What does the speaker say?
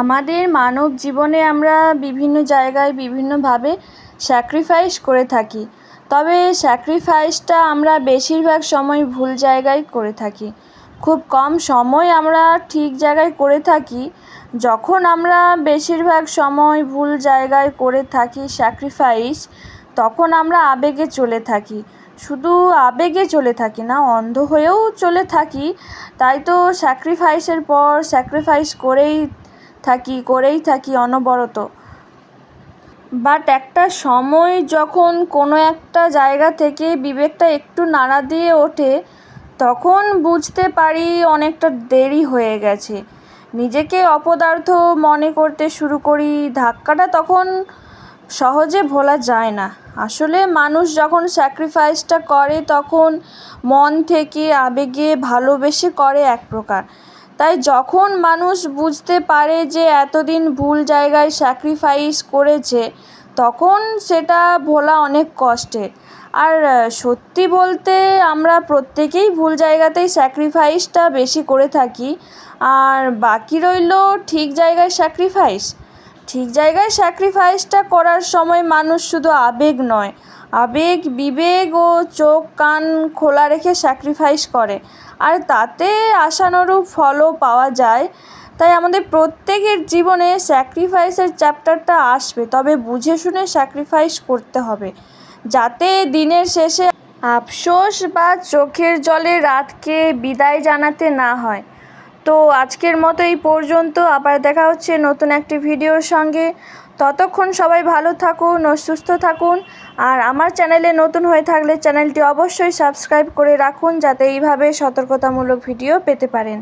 আমাদের মানব জীবনে আমরা বিভিন্ন জায়গায় বিভিন্নভাবে স্যাক্রিফাইস করে থাকি। তবে স্যাক্রিফাইসটা আমরা বেশিরভাগ সময় ভুল জায়গায় করে থাকি। খুব কম সময় আমরা ঠিক জায়গায় করে থাকি। যখন আমরা বেশিরভাগ সময় ভুল জায়গায় করে থাকি স্যাক্রিফাইস তখন আমরা আবেগে চলে থাকি। শুধু আবেগে চলে থাকি না, অন্ধ হয়েও চলে থাকি। তাই তো স্যাক্রিফাইসের পর স্যাক্রিফাইস করেই থাকি, করেই থাকি অনবরত। বাট একটা সময় যখন কোনো একটা জায়গা থেকে বিবেকটা একটু নাড়া দিয়ে ওঠে, তখন বুঝতে পারি অনেকটা দেরি হয়ে গেছে। নিজেকে অপদার্থ মনে করতে শুরু করি, ধাক্কাটা তখন সহজে ভোলা যায় না। আসলে মানুষ যখন স্যাক্রিফাইসটা করে, তখন মন থেকে আবেগে ভালোবেসে করে এক প্রকার। তাই যখন মানুষ বুঝতে পারে যে এতদিন ভুল জায়গায় স্যাক্রিফাইস করেছে, তখন সেটা ভোলা অনেক কষ্টের আর সত্যি বলতে আমরা প্রত্যেকেই ভুল জায়গাতেই স্যাক্রিফাইসটা বেশি করে থাকি। আর বাকি রইল ঠিক জায়গায় স্যাক্রিফাইস ঠিক জায়গায় স্যাক্রিফাইসটা করার সময় মানুষ শুধু আবেগ নয়। আবেগ, বিবেক ও চোখ, কান খোলা রেখে স্যাক্রিফাইস করে। আর তাতে আশানুরূপ ফলও পাওয়া যায়। তাই আমাদের প্রত্যেকের জীবনে স্যাক্রিফাইসের চ্যাপ্টারটা আসবে। তবে বুঝে শুনে স্যাক্রিফাইস করতে হবে। যাতে দিনের শেষে আফসোস বা চোখের জলে রাতকে বিদায় জানাতে না হয়। তো আজকের মতো এই পর্যন্ত। আবার দেখা হচ্ছে নতুন একটি ভিডিওর সঙ্গে। ততক্ষণ সবাই ভালো থাকুন ও সুস্থ থাকুন। আর আমার চ্যানেলে নতুন হয়ে থাকলে চ্যানেলটি অবশ্যই সাবস্ক্রাইব করে রাখুন যাতে এইভাবে সতর্কতামূলক ভিডিও পেতে পারেন।